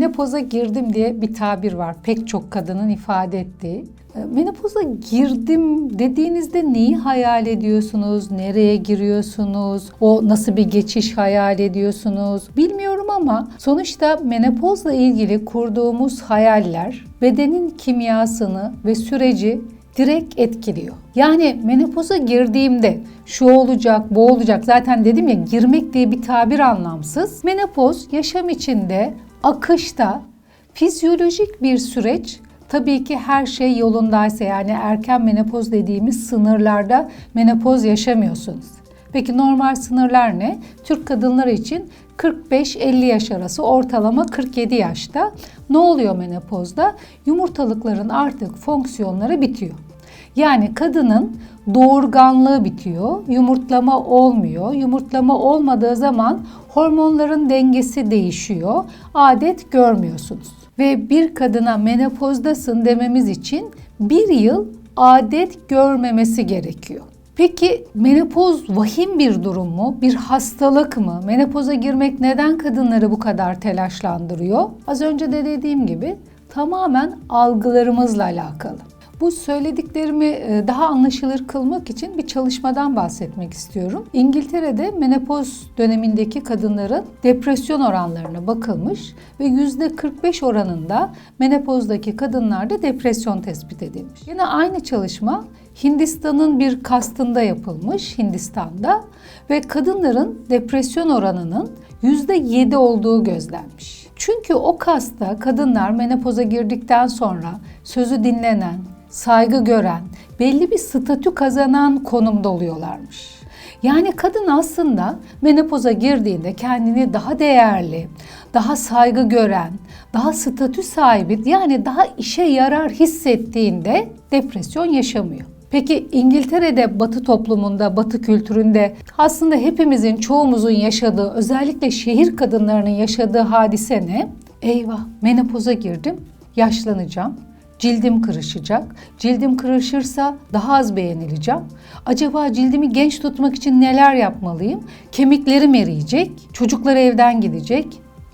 Menopoza girdim diye bir tabir var. Pek çok kadının ifade ettiği. E, Menopoza girdim dediğinizde neyi hayal ediyorsunuz? Nereye giriyorsunuz? O nasıl bir geçiş hayal ediyorsunuz? Bilmiyorum ama sonuçta menopozla ilgili kurduğumuz hayaller bedenin kimyasını ve süreci direkt etkiliyor. Yani menopoza girdiğimde şu olacak, bu olacak. Zaten dedim ya girmek diye bir tabir anlamsız. Menopoz yaşam içinde, akışta fizyolojik bir süreç Tabii ki her şey yolundaysa yani erken menopoz dediğimiz sınırlarda menopoz yaşamıyorsunuz. Peki normal sınırlar ne? Türk kadınları için 45-50 yaş arası ortalama 47 yaşta. Ne oluyor menopozda? Yumurtalıkların artık fonksiyonları bitiyor. Yani kadının doğurganlığı bitiyor, yumurtlama olmuyor. Yumurtlama olmadığı zaman hormonların dengesi değişiyor. Adet görmüyorsunuz. Ve bir kadına menopozdasın dememiz için bir yıl adet görmemesi gerekiyor. Peki menopoz vahim bir durum mu? Bir hastalık mı? Menopoza girmek neden kadınları bu kadar telaşlandırıyor? Az önce de dediğim gibi tamamen algılarımızla alakalı. Bu söylediklerimi e, daha anlaşılır kılmak için bir çalışmadan bahsetmek istiyorum. İngiltere'de menopoz dönemindeki kadınların depresyon oranlarına bakılmış ve %45 oranında menopozdaki kadınlarda depresyon tespit edilmiş. Yine aynı çalışma Hindistan'ın bir kastında yapılmış Hindistan'da ve kadınların depresyon oranının %7 olduğu gözlenmiş. Çünkü o kasta kadınlar menopoza girdikten sonra sözü dinlenen, saygı gören, belli bir statü kazanan konumda oluyorlarmış. Yani kadın aslında menopoza girdiğinde kendini daha değerli, daha saygı gören, daha statü sahibi yani daha işe yarar hissettiğinde depresyon yaşamıyor. Peki İngiltere'de batı toplumunda, batı kültüründe aslında hepimizin, çoğumuzun yaşadığı, özellikle şehir kadınlarının yaşadığı hadise ne? Eyvah menopoza girdim, yaşlanacağım, Cildim kırışacak. Cildim kırışırsa daha az beğenileceğim. Acaba cildimi genç tutmak için neler yapmalıyım? Kemiklerim eriyecek. Çocuklar evden gidecek.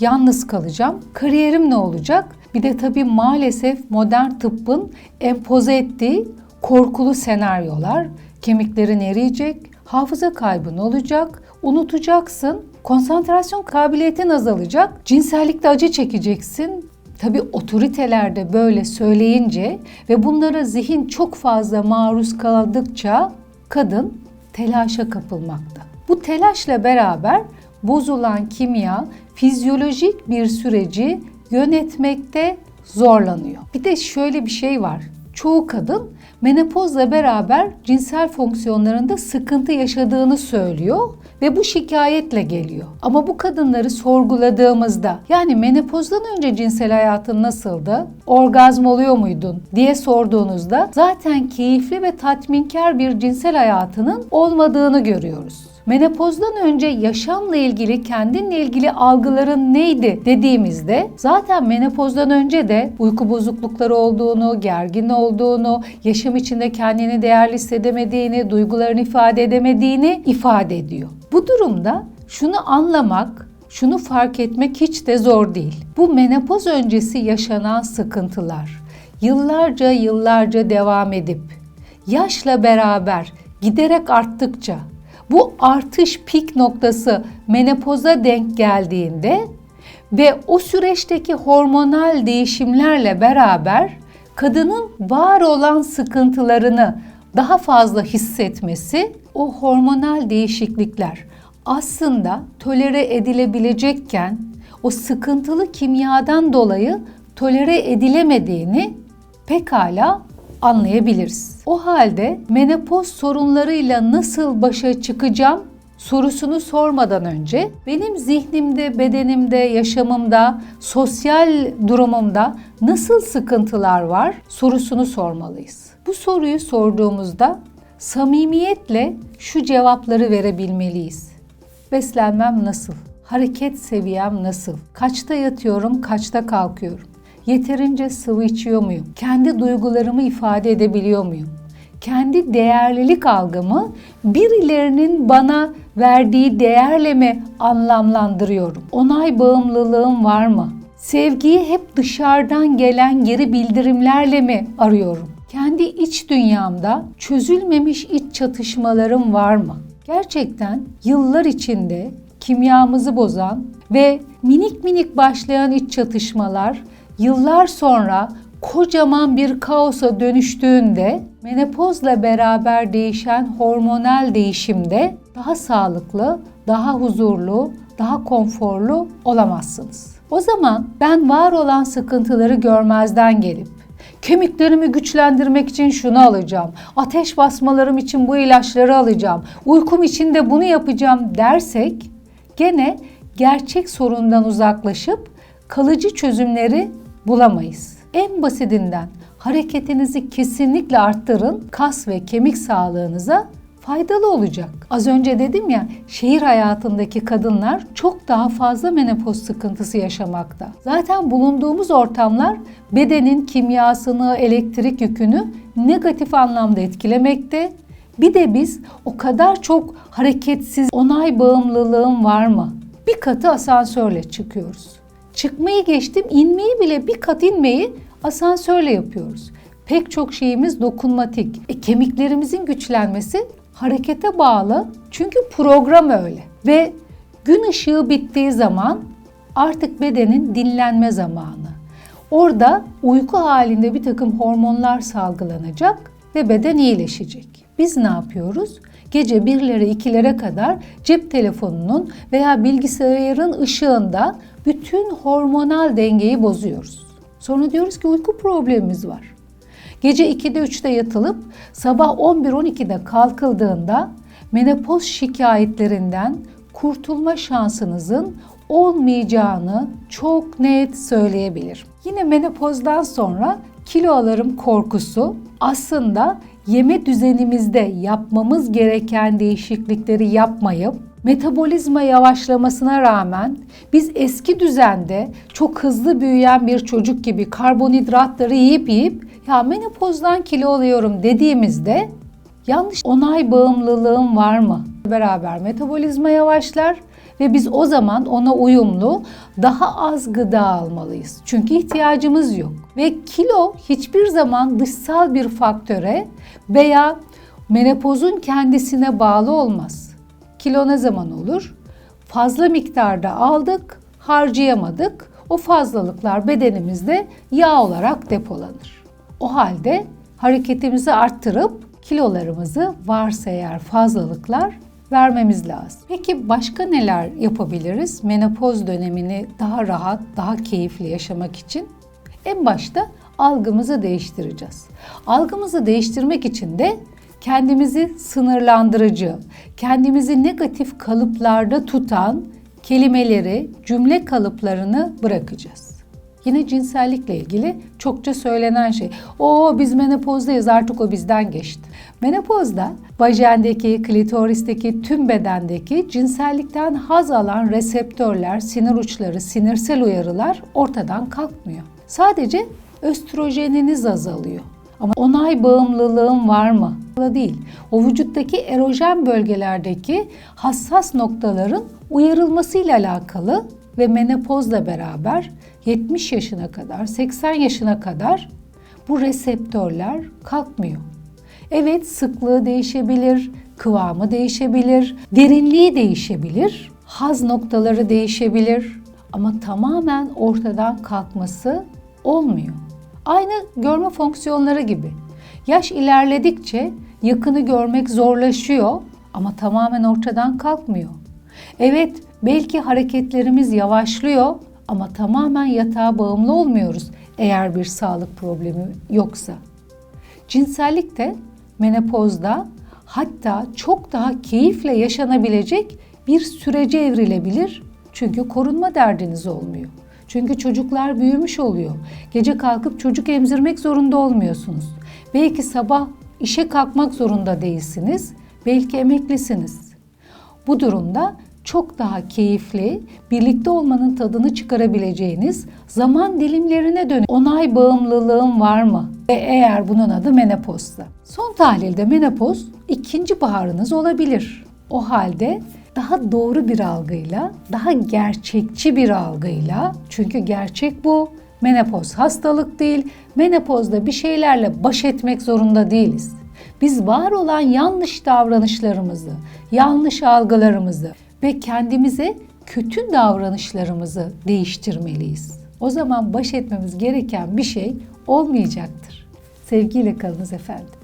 Yalnız kalacağım. Kariyerim ne olacak? Bir de tabii maalesef modern tıbbın empoze ettiği korkulu senaryolar. Kemiklerin eriyecek, hafıza kaybın olacak, unutacaksın, konsantrasyon kabiliyetin azalacak, cinsellikte acı çekeceksin, Tabi otoriteler de böyle söyleyince ve bunlara zihin çok fazla maruz kaldıkça kadın telaşa kapılmakta. Bu telaşla beraber bozulan kimya fizyolojik bir süreci yönetmekte zorlanıyor. Bir de şöyle bir şey var. Çoğu kadın menopozla beraber cinsel fonksiyonlarında sıkıntı yaşadığını söylüyor ve bu şikayetle geliyor. Ama bu kadınları sorguladığımızda yani menopozdan önce cinsel hayatın nasıldı? Orgazm oluyor muydun diye sorduğunuzda zaten keyifli ve tatminkar bir cinsel hayatının olmadığını görüyoruz. Menopozdan önce yaşamla ilgili, kendinle ilgili algıların neydi dediğimizde zaten menopozdan önce de uyku bozuklukları olduğunu, gergin olduğunu, yaşam içinde kendini değerli hissedemediğini, duygularını ifade edemediğini ifade ediyor. Bu durumda şunu anlamak, şunu fark etmek hiç de zor değil. Bu menopoz öncesi yaşanan sıkıntılar yıllarca yıllarca devam edip yaşla beraber giderek arttıkça bu artış pik noktası menopoza denk geldiğinde ve o süreçteki hormonal değişimlerle beraber kadının var olan sıkıntılarını daha fazla hissetmesi o hormonal değişiklikler aslında tolere edilebilecekken o sıkıntılı kimyadan dolayı tolere edilemediğini pekala anlayabiliriz. O halde menopoz sorunlarıyla nasıl başa çıkacağım sorusunu sormadan önce benim zihnimde, bedenimde, yaşamımda, sosyal durumumda nasıl sıkıntılar var sorusunu sormalıyız. Bu soruyu sorduğumuzda samimiyetle şu cevapları verebilmeliyiz. Beslenmem nasıl? Hareket seviyem nasıl? Kaçta yatıyorum, kaçta kalkıyorum? Yeterince sıvı içiyor muyum? Kendi duygularımı ifade edebiliyor muyum? Kendi değerlilik algımı birilerinin bana verdiği değerle mi anlamlandırıyorum? Onay bağımlılığım var mı? Sevgiyi hep dışarıdan gelen geri bildirimlerle mi arıyorum? Kendi iç dünyamda çözülmemiş iç çatışmalarım var mı? Gerçekten yıllar içinde kimyamızı bozan ve minik minik başlayan iç çatışmalar yıllar sonra kocaman bir kaosa dönüştüğünde menopozla beraber değişen hormonal değişimde daha sağlıklı, daha huzurlu, daha konforlu olamazsınız. O zaman ben var olan sıkıntıları görmezden gelip kemiklerimi güçlendirmek için şunu alacağım, ateş basmalarım için bu ilaçları alacağım, uykum için de bunu yapacağım dersek gene gerçek sorundan uzaklaşıp kalıcı çözümleri bulamayız. En basitinden hareketinizi kesinlikle arttırın. Kas ve kemik sağlığınıza faydalı olacak. Az önce dedim ya şehir hayatındaki kadınlar çok daha fazla menopoz sıkıntısı yaşamakta. Zaten bulunduğumuz ortamlar bedenin kimyasını, elektrik yükünü negatif anlamda etkilemekte. Bir de biz o kadar çok hareketsiz onay bağımlılığım var mı? Bir katı asansörle çıkıyoruz. Çıkmayı geçtim, inmeyi bile bir kat inmeyi asansörle yapıyoruz. Pek çok şeyimiz dokunmatik. E, kemiklerimizin güçlenmesi harekete bağlı. Çünkü program öyle. Ve gün ışığı bittiği zaman artık bedenin dinlenme zamanı. Orada uyku halinde bir takım hormonlar salgılanacak ve beden iyileşecek. Biz ne yapıyoruz? Gece birlere ikilere kadar cep telefonunun veya bilgisayarın ışığında bütün hormonal dengeyi bozuyoruz. Sonra diyoruz ki uyku problemimiz var. Gece 2'de 3'te yatılıp sabah 11-12'de kalkıldığında menopoz şikayetlerinden kurtulma şansınızın olmayacağını çok net söyleyebilirim. Yine menopozdan sonra kilo alırım korkusu aslında yeme düzenimizde yapmamız gereken değişiklikleri yapmayıp metabolizma yavaşlamasına rağmen biz eski düzende çok hızlı büyüyen bir çocuk gibi karbonhidratları yiyip yiyip ya menopozdan kilo alıyorum dediğimizde yanlış onay bağımlılığım var mı? Beraber metabolizma yavaşlar ve biz o zaman ona uyumlu daha az gıda almalıyız. Çünkü ihtiyacımız yok. Ve kilo hiçbir zaman dışsal bir faktöre veya menopozun kendisine bağlı olmaz. Kilo ne zaman olur? Fazla miktarda aldık, harcayamadık. O fazlalıklar bedenimizde yağ olarak depolanır. O halde hareketimizi arttırıp kilolarımızı varsa eğer fazlalıklar vermemiz lazım. Peki başka neler yapabiliriz menopoz dönemini daha rahat, daha keyifli yaşamak için? En başta algımızı değiştireceğiz. Algımızı değiştirmek için de kendimizi sınırlandırıcı, kendimizi negatif kalıplarda tutan kelimeleri, cümle kalıplarını bırakacağız. Yine cinsellikle ilgili çokça söylenen şey. O biz menopozdayız artık o bizden geçti. Menopozda vajendeki, klitoristeki, tüm bedendeki cinsellikten haz alan reseptörler, sinir uçları, sinirsel uyarılar ortadan kalkmıyor. Sadece östrojeniniz azalıyor. Ama onay bağımlılığım var mı? Değil. O vücuttaki erojen bölgelerdeki hassas noktaların uyarılmasıyla alakalı ve menopozla beraber 70 yaşına kadar, 80 yaşına kadar bu reseptörler kalkmıyor. Evet sıklığı değişebilir, kıvamı değişebilir, derinliği değişebilir, haz noktaları değişebilir ama tamamen ortadan kalkması olmuyor. Aynı görme fonksiyonları gibi. Yaş ilerledikçe yakını görmek zorlaşıyor ama tamamen ortadan kalkmıyor. Evet, belki hareketlerimiz yavaşlıyor ama tamamen yatağa bağımlı olmuyoruz eğer bir sağlık problemi yoksa. Cinsellik de menopozda hatta çok daha keyifle yaşanabilecek bir sürece evrilebilir. Çünkü korunma derdiniz olmuyor. Çünkü çocuklar büyümüş oluyor. Gece kalkıp çocuk emzirmek zorunda olmuyorsunuz. Belki sabah işe kalkmak zorunda değilsiniz. Belki emeklisiniz. Bu durumda çok daha keyifli, birlikte olmanın tadını çıkarabileceğiniz zaman dilimlerine dönük onay bağımlılığım var mı? Ve eğer bunun adı menopozsa. Son tahlilde menopoz ikinci baharınız olabilir. O halde daha doğru bir algıyla, daha gerçekçi bir algıyla çünkü gerçek bu. Menopoz hastalık değil. Menopozda bir şeylerle baş etmek zorunda değiliz. Biz var olan yanlış davranışlarımızı, yanlış algılarımızı ve kendimize kötü davranışlarımızı değiştirmeliyiz. O zaman baş etmemiz gereken bir şey olmayacaktır. Sevgiyle kalınız efendim.